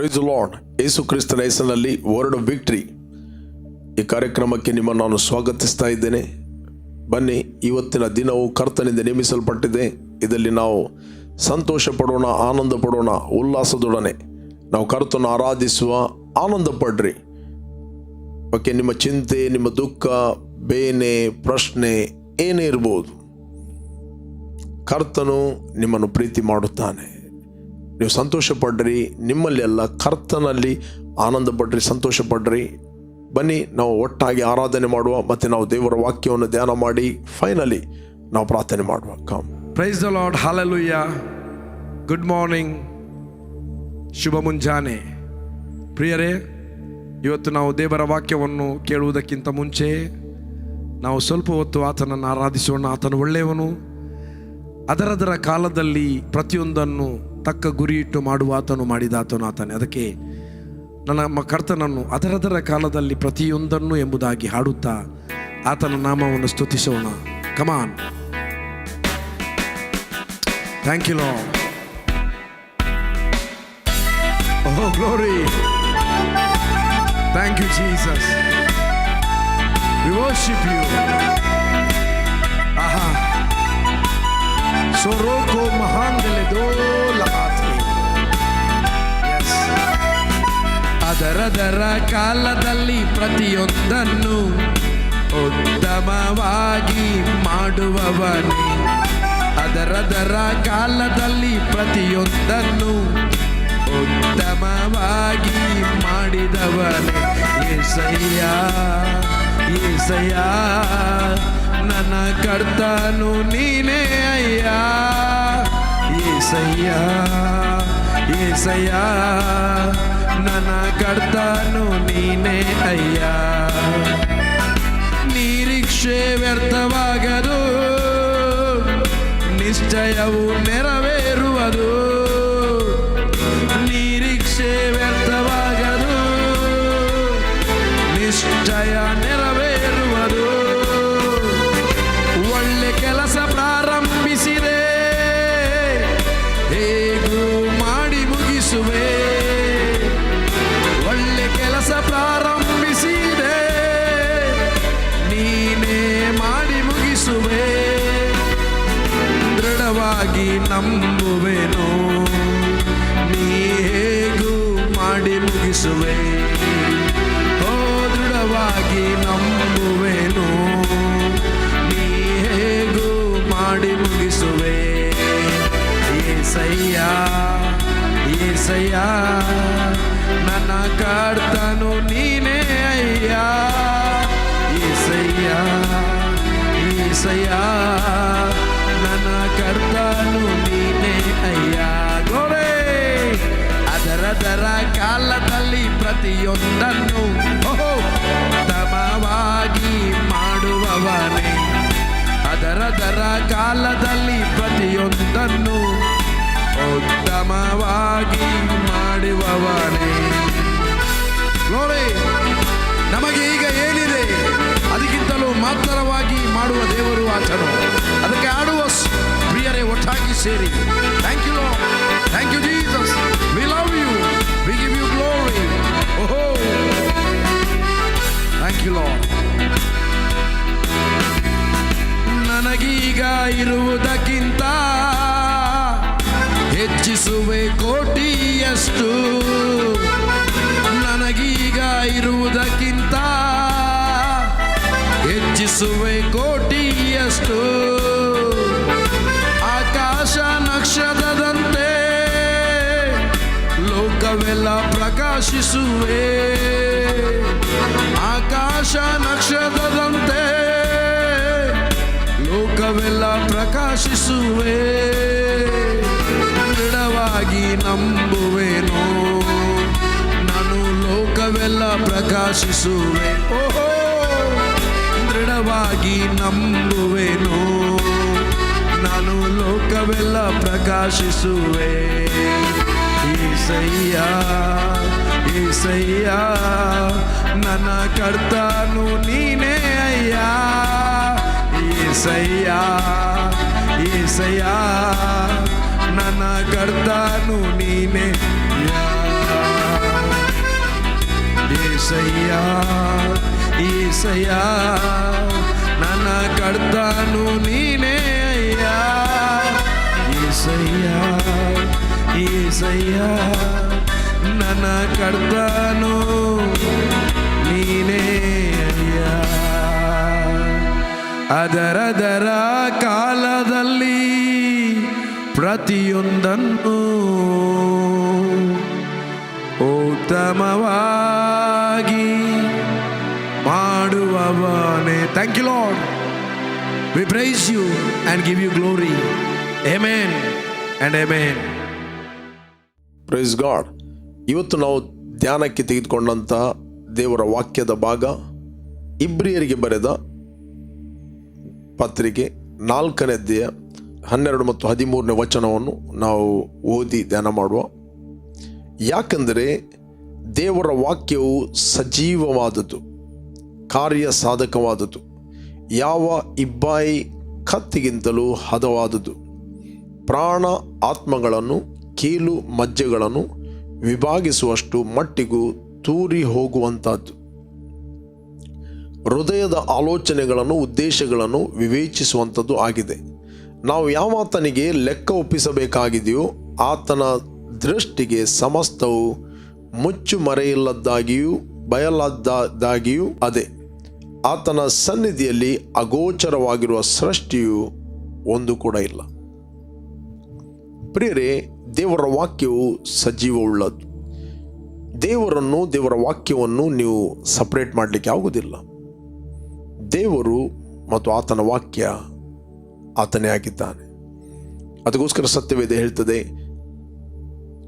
Price lord ಯೇಸು ಕ್ರಿಸ್ತನ ಹೆಸರಿನಲ್ಲಿ word victory ಈ ಕಾರ್ಯಕ್ರಮಕ್ಕೆ ನಿಮ್ಮನ್ನು ನಾನು ಸ್ವಾಗತಿಸ್ತಾ ಇದ್ದೇನೆ. ಬನ್ನಿ, ಇವತ್ತಿನ ದಿನವು ಕರ್ತನಿಂದ ನೇಮಿಸಲ್ಪಟ್ಟಿದೆ. ಇದರಲ್ಲಿ ನಾವು ಸಂತೋಷ ಪಡೋಣ ಆನಂದ ಪಡೋಣ ಉಲ್ಲಾಸದೊಡನೆ. ನಾವು ಕರ್ತನ ಆರಾಧಿಸುವ ಆನಂದ ಪಡ್ರಿ ಓಕೆ, ನಿಮ್ಮ ಚಿಂತೆ, ನಿಮ್ಮ ದುಃಖ, ಬೇನೆ, ಪ್ರಶ್ನೆ, ಏನೇ ಇರ್ಬೋದು, ಕರ್ತನು ನಿಮ್ಮನ್ನು ಪ್ರೀತಿ ಮಾಡುತ್ತಾನೆ. ನೀವು ಸಂತೋಷ ಪಡ್ರಿ ನಿಮ್ಮಲ್ಲಿ ಎಲ್ಲ ಕರ್ತನಲ್ಲಿ ಆನಂದ ಪಡ್ರಿ ಸಂತೋಷ ಪಡ್ರಿ ಬನ್ನಿ, ನಾವು ಒಟ್ಟಾಗಿ ಆರಾಧನೆ ಮಾಡುವ ಮತ್ತು ನಾವು ದೇವರ ವಾಕ್ಯವನ್ನು ಧ್ಯಾನ ಮಾಡಿ ಫೈನಲಿ ನಾವು ಪ್ರಾರ್ಥನೆ ಮಾಡುವ. Come praise the Lord hallelujah good morning ಶುಭ ಮುಂಜಾನೆ. ಪ್ರಿಯರೇ, ಇವತ್ತು ನಾವು ದೇವರ ವಾಕ್ಯವನ್ನು ಕೇಳುವುದಕ್ಕಿಂತ ಮುಂಚೆ ನಾವು ಸ್ವಲ್ಪ ಹೊತ್ತು ಆತನನ್ನು ಆರಾಧಿಸೋಣ. ಆತನು ಒಳ್ಳೆಯವನು. ಅದರದರ ಕಾಲದಲ್ಲಿ ಪ್ರತಿಯೊಂದನ್ನು ತಕ್ಕ ಗುರಿಯಿಟ್ಟು ಮಾಡುವ ಆತನು ಮಾಡಿದ ಆತನು. ಆತನೇ ಅದಕ್ಕೆ ನನ್ನ ನಮ್ಮ ಕರ್ತನನ್ನು ಅದರದರ ಕಾಲದಲ್ಲಿ ಪ್ರತಿಯೊಂದನ್ನು ಎಂಬುದಾಗಿ ಹಾಡುತ್ತಾ ಆತನ ನಾಮವನ್ನು ಸ್ತುತಿಸೋಣ. Come on thank you Lord. Oh, glory thank you Jesus we worship you ಆಹಾ ಸೊರೋಕೋ mahandele do ಅದರದರ ಕಾಲದಲ್ಲಿ ಪ್ರತಿಯೊಂದನ್ನು ಉತ್ತಮವಾಗಿ ಮಾಡುವವನೇ. ಅದರದರ ಕಾಲದಲ್ಲಿ ಪ್ರತಿಯೊಂದನ್ನು ಉತ್ತಮವಾಗಿ ಮಾಡಿದವನೇ. ಏಸಯ್ಯ ಏಸಯ್ಯ, ನನ್ನ ಕರ್ತನು ನೀನೇ ಅಯ್ಯ. ಏಸಯ್ಯ ಏಸಯ್ಯ ನನ್ನ ಕರ್ತನು ನೀನೇ ಅಯ್ಯ ನಿರೀಕ್ಷೆ ವ್ಯರ್ಥವಾಗದು ನಿಶ್ಚಯವು ನೆರವೇರುವುದು ಮುಗಿಸುವೆ ಓ ದೃಢವಾಗಿ ನಂಬುವೆನು. ನೀ ಹೇಗೂ ಮಾಡಿ ಮುಗಿಸುವೆ. ಏಸಯ್ಯ ಏಸಯ್ಯ ನನ್ನ ಕರ್ತನು ನೀನೇ ಪ್ರತಿಯೊಂದನ್ನು ಓಹೋ, ಉತ್ತಮವಾಗಿ ಮಾಡುವವನೇ. ಅದರದರ ಕಾಲದಲ್ಲಿ ಪ್ರತಿಯೊಂದನ್ನು ಉತ್ತಮವಾಗಿ ಮಾಡುವವನೇ. ನಮಗೆ ಈಗ ಏನಿದೆ? ಅದಕ್ಕಿಂತಲೂ ಮಾತ್ರವಾಗಿ ಮಾಡುವ ದೇವರು ಆತನು. ಅದಕ್ಕೆ ಆಡುವ ಪ್ರಿಯರೇ, ಒಟ್ಟಾಗಿ ಸೇರಿ. Thank you thank you Jesus we love you thank you Lord ನನಗೀಗ ಇರುವುದಕ್ಕಿಂತ ಹೆಚ್ಚಿಸುವೆ ಕೋಟಿಯಷ್ಟು. ನನಗೀಗ ಇರುವುದಕ್ಕಿಂತ ಹೆಚ್ಚಿಸುವೆ ಕೋಟಿಯಷ್ಟು. ಆಕಾಶ ನಕ್ಷತ್ರದಂತೆ ಲೋಕವೆಲ್ಲ ಪ್ರಕಾಶಿಸುವೆ. ಆಕಾಶ ನಕ್ಷತ್ರದಂತೆ ಲೋಕವೆಲ್ಲ ಪ್ರಕಾಶಿಸುವೆ. ದೃಢವಾಗಿ ನಂಬುವೆನು. ನಾನು ಲೋಕವೆಲ್ಲ ಪ್ರಕಾಶಿಸುವೆ. ಓಹೋ, ದೃಢವಾಗಿ ನಂಬುವೆನು. ನಾನು ಲೋಕವೆಲ್ಲ ಪ್ರಕಾಶಿಸುವೆ. ಈಸಯ್ಯ ಈಸಯ್ಯ ನನ್ನ ಕರ್ತನು ನೀನೇ ಅಯ್ಯ ಈಸಯ್ಯ ಈಸಯ್ಯ ನನ್ನ ಕರ್ತನು ನೀನೇ ಯಾ ಏಸಯ್ಯ ಏಸಯ್ಯ ನನ್ನ ಕರ್ತನು ನೀನೇ ಅಯ್ಯ ಏಸಯ್ಯ ಏಸಯ್ಯ ನನ್ನ ಕರ್ತನು ಅಯ್ಯ ಅದರದರ ಕಾಲದಲ್ಲಿ ಪ್ರತಿಯೊಂದನ್ನು ಉತ್ತಮವಾಗಿ ಮಾಡುವವನೇ. Thank you Lord we praise you and give you glory amen and amen praise God ಇವತ್ತು ನಾವು ಧ್ಯಾನಕ್ಕೆ ತೆಗೆದುಕೊಂಡಂತ ದೇವರ ವಾಕ್ಯದ ಭಾಗ ಇಬ್ರಿಯರಿಗೆ ಬರೆದ ಪತ್ರಿಕೆ ನಾಲ್ಕನೇ ಅಧ್ಯಯ ಹನ್ನೆರಡು ಮತ್ತು ಹದಿಮೂರನೇ ವಚನವನ್ನು ನಾವು ಓದಿ ಧ್ಯಾನ ಮಾಡುವ. ಯಾಕಂದರೆ ದೇವರ ವಾಕ್ಯವು ಸಜೀವವಾದದ್ದು ಕಾರ್ಯ ಸಾಧಕವಾದದ್ದು ಯಾವ ಇಬ್ಬಾಯಿ ಕತ್ತಿಗಿಂತಲೂ ಹದವಾದದ್ದು. ಪ್ರಾಣ ಆತ್ಮಗಳನ್ನು, ಕೀಲು ಮಜ್ಜೆಗಳನ್ನು ವಿಭಾಗಿಸುವಷ್ಟು ಮಟ್ಟಿಗೂ ತೂರಿ ಹೋಗುವಂಥದ್ದು. ಹೃದಯದ ಆಲೋಚನೆಗಳನ್ನು, ಉದ್ದೇಶಗಳನ್ನು ವಿವೇಚಿಸುವಂಥದ್ದು ಆಗಿದೆ. ನಾವು ಯಾವಾತನಿಗೆ ಲೆಕ್ಕ ಒಪ್ಪಿಸಬೇಕಾಗಿದೆಯೋ, ಆತನ ದೃಷ್ಟಿಗೆ ಸಮಸ್ತವು ಮುಚ್ಚು ಮರೆಯಿಲ್ಲದ್ದಾಗಿಯೂ ಬಯಲದ್ದಾಗಿಯೂ ಅದೇ. ಆತನ ಸನ್ನಿಧಿಯಲ್ಲಿ ಅಗೋಚರವಾಗಿರುವ ಸೃಷ್ಟಿಯು ಒಂದು ಕೂಡ ಇಲ್ಲ. ಪ್ರಿಯರೇ, ದೇವರ ವಾಕ್ಯವು ಸಜೀವವುಳ್ಳದ್ದು. ದೇವರನ್ನು, ದೇವರ ವಾಕ್ಯವನ್ನು ನೀವು ಸಪ್ರೇಟ್ ಮಾಡಲಿಕ್ಕೆ ಆಗುವುದಿಲ್ಲ ದೇವರು ಮತ್ತು ಆತನ ವಾಕ್ಯ ಆತನೇ ಆಗಿದ್ದಾನೆ. ಅದಕ್ಕೋಸ್ಕರ ಸತ್ಯವೇದ ಹೇಳ್ತದೆ,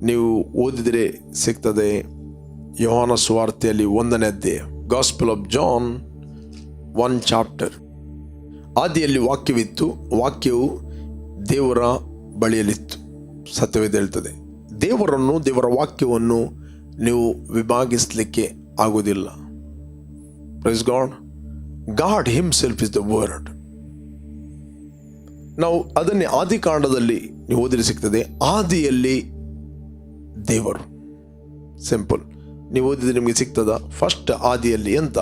ನೀವು ಓದಿದರೆ ಸಿಗ್ತದೆ, ಯೋಹಾನ ಸುವಾರ್ತೆಯಲ್ಲಿ ಒಂದನೇ ಅಧ್ಯಾಯ gospel of John one chapter ಆದಿಯಲ್ಲಿ ವಾಕ್ಯವಿತ್ತು, ವಾಕ್ಯವು ದೇವರ ಬಳಿಯಲ್ಲಿತ್ತು. ಸತ್ಯವೇದ ಹೇಳ್ತದೆ, ದೇವರನ್ನು, ದೇವರ ವಾಕ್ಯವನ್ನು ನೀವು ವಿಭಾಗಿಸಲಿಕ್ಕೆ ಆಗುವುದಿಲ್ಲ. Praise God God himself is the word ನಾವು ಅದನ್ನೇ ಆದಿ ಕಾಂಡದಲ್ಲಿ ನೀವು ಓದಿರಿ ಸಿಗ್ತದೆ. ಆದಿಯಲ್ಲಿ ದೇವರು. ಸಿಂಪಲ್ ನೀವು ಓದಿದ್ರೆ ನಿಮಗೆ ಸಿಗ್ತದ? ಫಸ್ಟ್ ಆದಿಯಲ್ಲಿ ಎಂತ?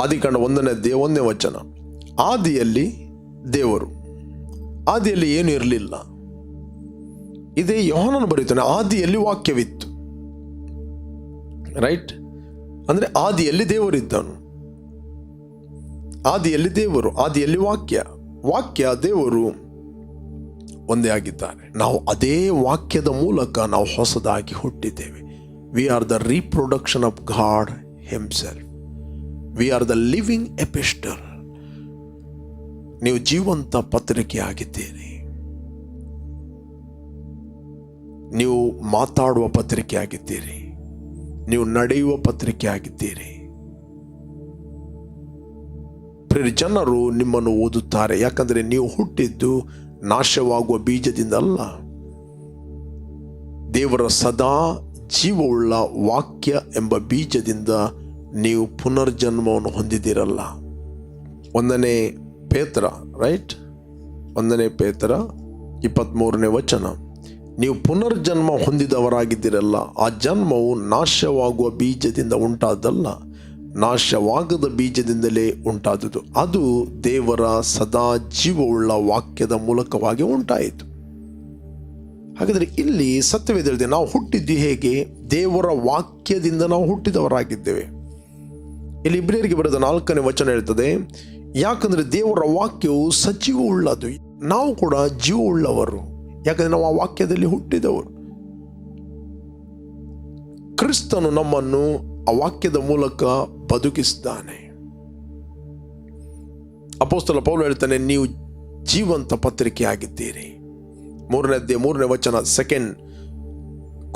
ಆದಿಕಾಂಡ ಒಂದನೇ ದೇ, ಒಂದನೇ ವಚನ. ಆದಿಯಲ್ಲಿ ದೇವರು. ಆದಿಯಲ್ಲಿ ಏನು ಇರಲಿಲ್ಲ. ಇದೇ ಯೋಹನನು ಬರೀತಾನೆ, ಆದಿಯಲ್ಲಿ ವಾಕ್ಯವಿತ್ತು. ರೈಟ್ ಅಂದರೆ ಆದಿಯಲ್ಲಿ ದೇವರಿದ್ದನು ಆದಿಯಲ್ಲಿ ದೇವರು, ಆದಿಯಲ್ಲಿ ವಾಕ್ಯ. ವಾಕ್ಯ ದೇವರು ಒಂದೇ ಆಗಿದ್ದಾರೆ. ನಾವು ಅದೇ ವಾಕ್ಯದ ಮೂಲಕ ನಾವು ಹೊಸದಾಗಿ ಹುಟ್ಟಿದ್ದೇವೆ. We are the reproduction of God himself we are the living epistle ನೀವು ಜೀವಂತ ಪತ್ರಿಕೆ ಆಗಿದ್ದೀರಿ ನೀವು ಮಾತಾಡುವ ಪತ್ರಿಕೆ ಆಗಿದ್ದೀರಿ ನೀವು ನಡೆಯುವ ಪತ್ರಿಕೆ ಆಗಿದ್ದೀರಿ. ಜನರು ನಿಮ್ಮನ್ನು ಓದುತ್ತಾರೆ. ಯಾಕಂದರೆ ನೀವು ಹುಟ್ಟಿದ್ದು ನಾಶವಾಗುವ ಬೀಜದಿಂದ ಅಲ್ಲ. ದೇವರ ಸದಾ ಜೀವವುಳ್ಳ ವಾಕ್ಯ ಎಂಬ ಬೀಜದಿಂದ ನೀವು ಪುನರ್ಜನ್ಮವನ್ನು ಹೊಂದಿದ್ದೀರಲ್ಲ. ಒಂದನೇ ಪೇತ್ರ ರೈಟ್ ಒಂದನೇ ಪೇತ್ರ ಇಪ್ಪತ್ತ್ಮೂರನೇ ವಚನ. ನೀವು ಪುನರ್ಜನ್ಮ ಹೊಂದಿದವರಾಗಿದ್ದೀರಲ್ಲ, ಆ ಜನ್ಮವು ನಾಶವಾಗುವ ಬೀಜದಿಂದ ಉಂಟಾದಲ್ಲ, ನಾಶವಾಗದ ಬೀಜದಿಂದಲೇ ಉಂಟಾದುದು ಅದು ದೇವರ ಸದಾ ಜೀವವುಳ್ಳ ವಾಕ್ಯದ ಮೂಲಕವಾಗಿ ಉಂಟಾಯಿತು. ಹಾಗಾದರೆ ಇಲ್ಲಿ ಸತ್ಯವೇದ ಹೇಳಿದೆ ನಾವು ಹುಟ್ಟಿದ್ದು ಹೇಗೆ? ದೇವರ ವಾಕ್ಯದಿಂದ ನಾವು ಹುಟ್ಟಿದವರಾಗಿದ್ದೇವೆ. ಇಲ್ಲಿ ಇಬ್ರಿಯರಿಗೆ ಬರೆದ ನಾಲ್ಕನೇ ವಚನ ಹೇಳ್ತದೆ, ಯಾಕಂದರೆ ದೇವರ ವಾಕ್ಯವು ಸಜೀವವುಳ್ಳದು ನಾವು ಕೂಡ ಜೀವವುಳ್ಳವರು. ಯಾಕಂದ್ರೆ ನಾವು ಆ ವಾಕ್ಯದಲ್ಲಿ ಹುಟ್ಟಿದವರು. ಕ್ರಿಸ್ತನು ನಮ್ಮನ್ನು ಆ ವಾಕ್ಯದ ಮೂಲಕ ಬದುಕಿಸ್ತಾನೆ ಅಪೋಸ್ತಲ ಪೌಲು ಹೇಳ್ತಾನೆ, ನೀವು ಜೀವಂತ ಪತ್ರಿಕೆ ಆಗಿದ್ದೀರಿ ಮೂರನೇ ಅಧ್ಯಾಯ, ಮೂರನೇ ವಚನ ಸೆಕೆಂಡ್